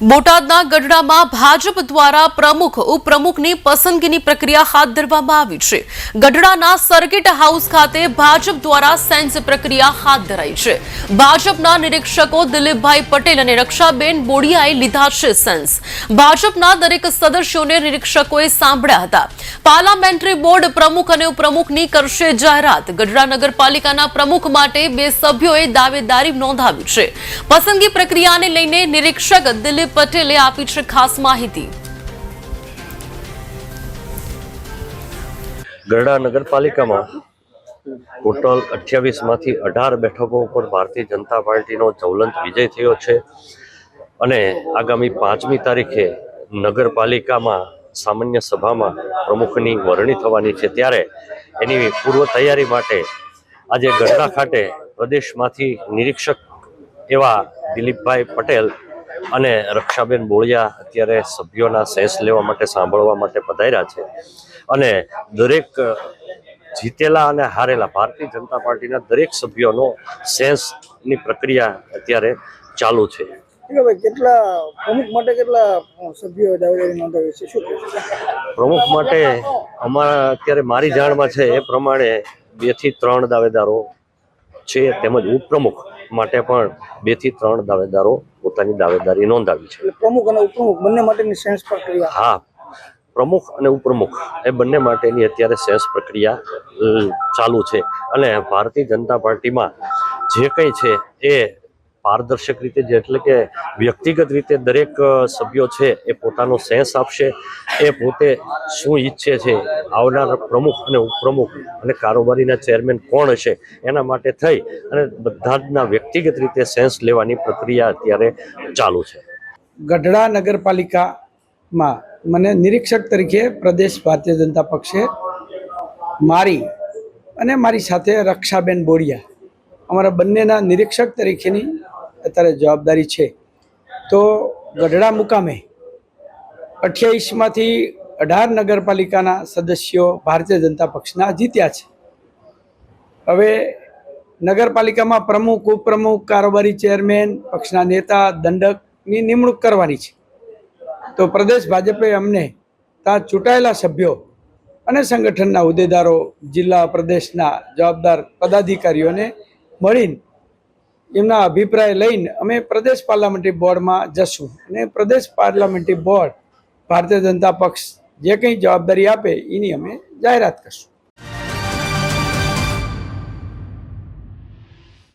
બોટાદના ગઢડામાં ભાજપ દ્વારા પ્રમુખ, ઉપપ્રમુખની પસંદગીની પ્રક્રિયા હાથ ધરવામાં આવી છે. ગઢડાના સર્કિટ હાઉસ ખાતે ભાજપ દ્વારા સેન્સ પ્રક્રિયા હાથ ધરાઈ છે. ભાજપના નિરીક્ષકો દિલીપભાઈ પટેલ અને રક્ષાબેન બોડિયાએ લીધા છે સેન્સ. ભાજપના દરેક સદસ્યોને નિરીક્ષકોએ સાંભળ્યા હતા. પાર્લામેન્ટરી બોર્ડ પ્રમુખ અને ઉપપ્રમુખની કરશે જાહેરાત. ગઢડા નગરપાલિકાના પ્રમુખ માટે બે સભ્યોએ દાવેદારી નોંધાવી છે. પસંદગી પ્રક્રિયાને લઈને નિરીક્ષક દિલીપ પટેલે આપી છે ખાસ માહિતી. ગરડા નગરપાલિકામાં ટોટલ અઠ્યાવીસમાંથી અઢાર બેઠકો ઉપર ભારતીય જનતા પાર્ટીનો જ્વલંત વિજય થયો છે અને આગામી પાંચમી તારીખે નગરપાલિકામાં સામાન્ય સભામાં પ્રમુખની વરણી થવાની છે. ત્યારે એની પૂર્વ તૈયારી માટે આજે ગઢડા ખાતે પ્રદેશમાંથી નિરીક્ષક એવા દિલીપભાઈ પટેલ અને રક્ષાબેન બોળિયા અત્યારે સભ્યોના સેન્સ લેવા માટે સાંભળવા માટે પધાર્યા છે. અને દરેક જીતેલા અને હારેલા ભારતીય જનતા પાર્ટીના દરેક સભ્યોનો સેન્સની પ્રક્રિયા અત્યારે ચાલુ છે. કેટલા પ્રમુખ માટે કેટલા સભ્યો દાવેદારી નોંધાવી છે? શું પ્રમુખ માટે અમારા અત્યારે મારી જાણમાં છે એ પ્રમાણે બેથી ત્રણ દાવેદારો છે તેમજ ઉપપ્રમુખ. માટે પણ બેથી ત્રણ દાવેદારો પોતાની દાવેદારી નોંધાવી છે. પ્રમુખ અને ઉપપ્રમુખ બંને માટેની સેન્સ પ્રક્રિયા. હા પ્રમુખ અને ઉપપ્રમુખ એ બંને માટેની અત્યારે સેન્સ પ્રક્રિયા ચાલુ છે. અને ભારતીય જનતા પાર્ટીમાં જે કંઈ છે એ પારદર્શક રીતે જે એટલે કે વ્યક્તિગત રીતે દરેક સભ્યો છે એ પોતાનો સેન્સ આપશે, એ પોતે શું ઈચ્છે છે, આવનાર પ્રમુખ અને ઉપપ્રમુખ અને કારોબારીના ચેરમેન કોણ હશે એના માટે થઈ અને બધાના વ્યક્તિગત રીતે સેન્સ લેવાની પ્રક્રિયા અત્યારે ચાલુ છે. ગઢડા નગરપાલિકામાં મને નિરીક્ષક તરીકે પ્રદેશ ભારતીય જનતા પક્ષે મારી અને મારી સાથે રક્ષાબેન બોડિયા, અમારા બંનેના નિરીક્ષક તરીકેની અત્યારે જવાબદારી છે. તો ગઢડા મુકામે અઠ્યાવીસમાંથી અઢાર નગરપાલિકાના સદસ્યો ભારતીય જનતા પક્ષના જીત્યા છે. હવે નગરપાલિકામાં પ્રમુખ, ઉપપ્રમુખ, કારોબારી ચેરમેન, પક્ષના નેતા, દંડકની નિમણૂક કરવાની છે. તો પ્રદેશ ભાજપે અમને ત્યાં ચૂંટાયેલા સભ્યો અને સંગઠનના હોદ્દેદારો, જિલ્લા પ્રદેશના જવાબદાર પદાધિકારીઓને મળીને એમના અભિપ્રાય લઈને અમે પ્રદેશ પાર્લામેન્ટરી બોર્ડમાં જશું. અને પ્રદેશ પાર્લામેન્ટરી બોર્ડ ભારતીય જનતા પક્ષ જે કંઈ જવાબદારી આપે એની અમે જાહેરાત કરશું.